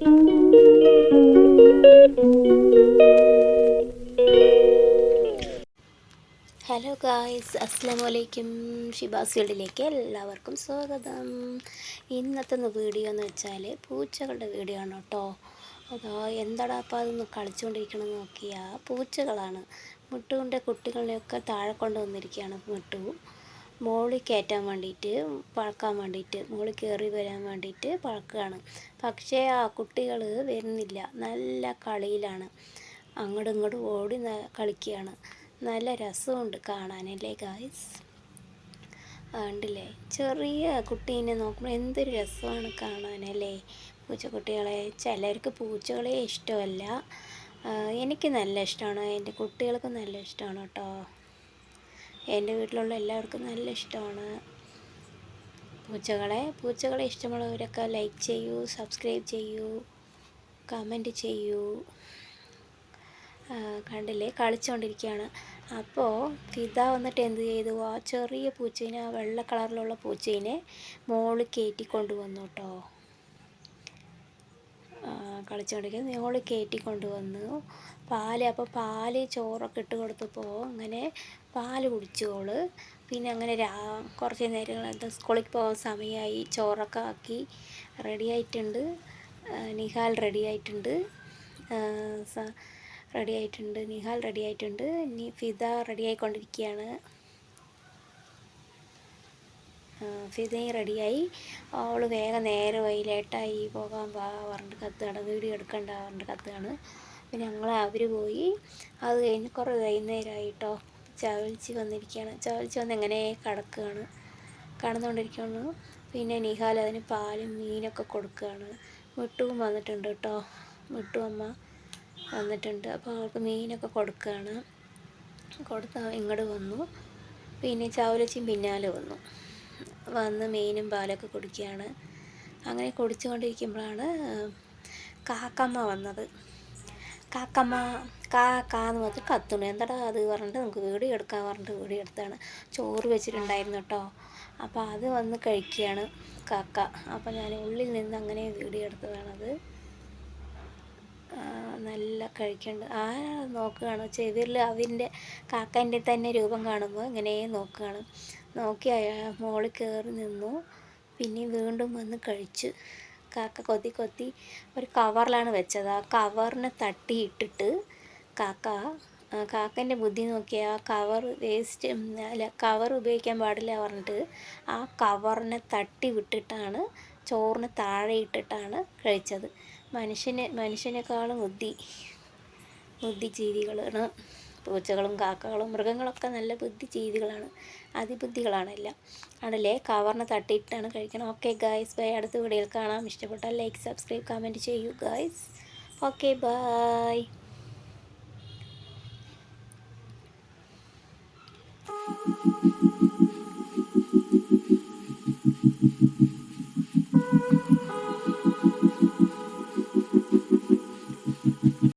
Hello guys അസ്സാം വലൈക്കും ഷിബാസ് ഫീൽഡിലേക്ക് എല്ലാവർക്കും സ്വാഗതം. ഇന്നത്തെ വീഡിയോ എന്ന് വെച്ചാൽ പൂച്ചകളുടെ വീഡിയോ ആണ് കേട്ടോ. അതോ എന്താടാ അപ്പോൾ അതൊന്ന് കളിച്ചുകൊണ്ടിരിക്കണമെന്ന് നോക്കിയാൽ പൂച്ചകളാണ്. മുട്ടുവിന്റെ കുട്ടികളെയൊക്കെ താഴെ കൊണ്ടുവന്നിരിക്കുകയാണ് മുട്ടു. മോളിൽ കയറ്റാൻ വേണ്ടിയിട്ട് പഴക്കാൻ വേണ്ടിയിട്ട് മോളിൽ കയറി വരാൻ വേണ്ടിയിട്ട് പഴക്കുകയാണ്. പക്ഷേ ആ കുട്ടികൾ വരുന്നില്ല. നല്ല കളിയിലാണ്. അങ്ങോട്ടും ഇങ്ങോട്ടും ഓടി കളിക്കുകയാണ്. നല്ല രസമുണ്ട് കാണാനല്ലേ ഗായ്സ് ഉണ്ടല്ലേ ചെറിയ കുട്ടീനെ നോക്കുമ്പോൾ എന്തൊരു രസമാണ് കാണാനല്ലേ? പൂച്ചക്കുട്ടികളെ ചിലർക്ക് പൂച്ചകളെ ഇഷ്ടമല്ല. എനിക്ക് നല്ല ഇഷ്ടമാണ്. എന്റെ കുട്ടികൾക്ക് നല്ല ഇഷ്ടമാണ് കേട്ടോ. എന്റെ വീട്ടിലുള്ള എല്ലാവർക്കും നല്ല ഇഷ്ടമാണ്. പൂച്ചകളെ പൂച്ചകളെ ഇഷ്ടമുള്ളവരൊക്കെ ലൈക്ക് ചെയ്യൂ സബ്സ്ക്രൈബ് ചെയ്യൂ കമന്റ് ചെയ്യൂ. കണ്ടില്ലേ? കളിച്ചുകൊണ്ടിരിക്കുകയാണ് അപ്പോൾ ഫിദ വന്നിട്ട് എന്ത് ചെയ്തു? ആ ചെറിയ പൂച്ചേനെ ആ വെള്ള കളറിലുള്ള പൂച്ചേനെ മോളിൽ കയറ്റി കൊണ്ടുവന്നു കേട്ടോ. കളിച്ചുകൊണ്ടിരിക്കുന്നത് ഞങ്ങൾ കയറ്റി കൊണ്ടുവന്നു. പാൽ അപ്പോൾ പാൽ ചോറൊക്കെ ഇട്ട് കൊടുത്തപ്പോൾ അങ്ങനെ പാൽ കുടിച്ചു ഓൾ. പിന്നെ അങ്ങനെ രാ കുറച്ച് നേരങ്ങൾ എന്താ സ്കൂളിൽ പോകാൻ സമയമായി ചോറൊക്കെ ആക്കി റെഡി ആയിട്ടുണ്ട്. നിഹാൽ റെഡി ആയിട്ടുണ്ട്. റെഡി ആയിട്ടുണ്ട്. നിഹാൽ റെഡി ആയിട്ടുണ്ട്. ഇനി ഫിദ റെഡി ആയിക്കൊണ്ടിരിക്കുകയാണ്. ഫിദയും റെഡിയായി. അവൾ വേഗം നേരമായി ലേട്ടായി പോകാൻ വാ പറഞ്ഞിട്ട് കത്തുകയാണ്. വീഡിയോ എടുക്കണ്ട പറഞ്ഞിട്ട് കത്തുകയാണ്. പിന്നെ ഞങ്ങൾ അവർ പോയി. അത് കഴിഞ്ഞ് കുറേ വൈകുന്നേരമായിട്ടോ ചവലിച്ച് വന്നിരിക്കുകയാണ്. ചവലിച്ച് വന്ന് എങ്ങനെ കിടക്കുകയാണ്? കടന്നുകൊണ്ടിരിക്കുകയാണ്. പിന്നെ നിഹാൽ അതിന് പാലും മീനൊക്കെ കൊടുക്കുകയാണ്. മിട്ടുവും വന്നിട്ടുണ്ട് കേട്ടോ. മിട്ടു അമ്മ വന്നിട്ടുണ്ട്. അപ്പോൾ അവൾക്ക് മീനൊക്കെ കൊടുക്കുകയാണ്. കൊടുത്ത് ഇങ്ങോട്ട് വന്നു. പിന്നെ ചവലച്ചും പിന്നാലെ വന്നു. വന്ന് മീനും പാലൊക്കെ കുടിക്കുകയാണ്. അങ്ങനെ കുടിച്ചുകൊണ്ടിരിക്കുമ്പോഴാണ് കാക്കമ്മ വന്നത്. കാക്കമ്മ കാ കാന്ന് പറഞ്ഞിട്ട് കത്തുണു എന്താടാ അത് പറഞ്ഞിട്ട് നമുക്ക് വീഡിയോ എടുക്കാൻ പറഞ്ഞിട്ട് വീഡിയോ എടുത്താണ്. ചോറ് വെച്ചിട്ടുണ്ടായിരുന്നു കേട്ടോ. അപ്പോൾ അത് വന്ന് കഴിക്കുകയാണ് കാക്ക. അപ്പോൾ ഞാൻ ഉള്ളിൽ നിന്ന് അങ്ങനെ വീഡിയോ എടുത്തതാണത് നല്ല കഴിക്കണ്ട്. ആ നോക്കുകയാണ്. ചെവിയിൽ അവന്റെ കാക്കന്റെ തന്നെ രൂപം കാണുമ്പോൾ ഇങ്ങനെ നോക്കുകയാണ്. നോക്കി മോളിൽ കയറി നിന്നു. പിന്നെ വീണ്ടും വന്ന് കഴിച്ച് കാക്ക കൊത്തി കൊത്തി ഒരു കവറിലാണ് വെച്ചത്. ആ കവറിനെ തട്ടിയിട്ടിട്ട് കാക്ക കാക്കന്റെ ബുദ്ധി നോക്കി ആ കവർ വേസ്റ്റ് അല്ല കവർ ഉപയോഗിക്കാൻ പാടില്ല പറഞ്ഞിട്ട് ആ കവറിനെ തട്ടി വിട്ടിട്ടാണ് ചോറിന് താഴെ ഇട്ടിട്ടാണ് കഴിച്ചത്. മനുഷ്യന് മനുഷ്യനേക്കാളും ബുദ്ധി ബുദ്ധിജീവികളാണ്. പൂച്ചകളും കാക്കകളും മൃഗങ്ങളൊക്കെ നല്ല ബുദ്ധിജീവികളാണ് അതിബുദ്ധികളാണ് എല്ലാം. ആണല്ലേ? കവറിന് തട്ടിയിട്ടാണ് കഴിക്കണം. ഓക്കെ ഗായ്സ് ബൈ അടുത്ത വീഡിയോയിൽ കാണാം. ഇഷ്ടപ്പെട്ടാൽ ലൈക്ക് സബ്സ്ക്രൈബ് കമന്റ് ചെയ്യൂ ഗായ്സ് ഓക്കെ ബൈ Thank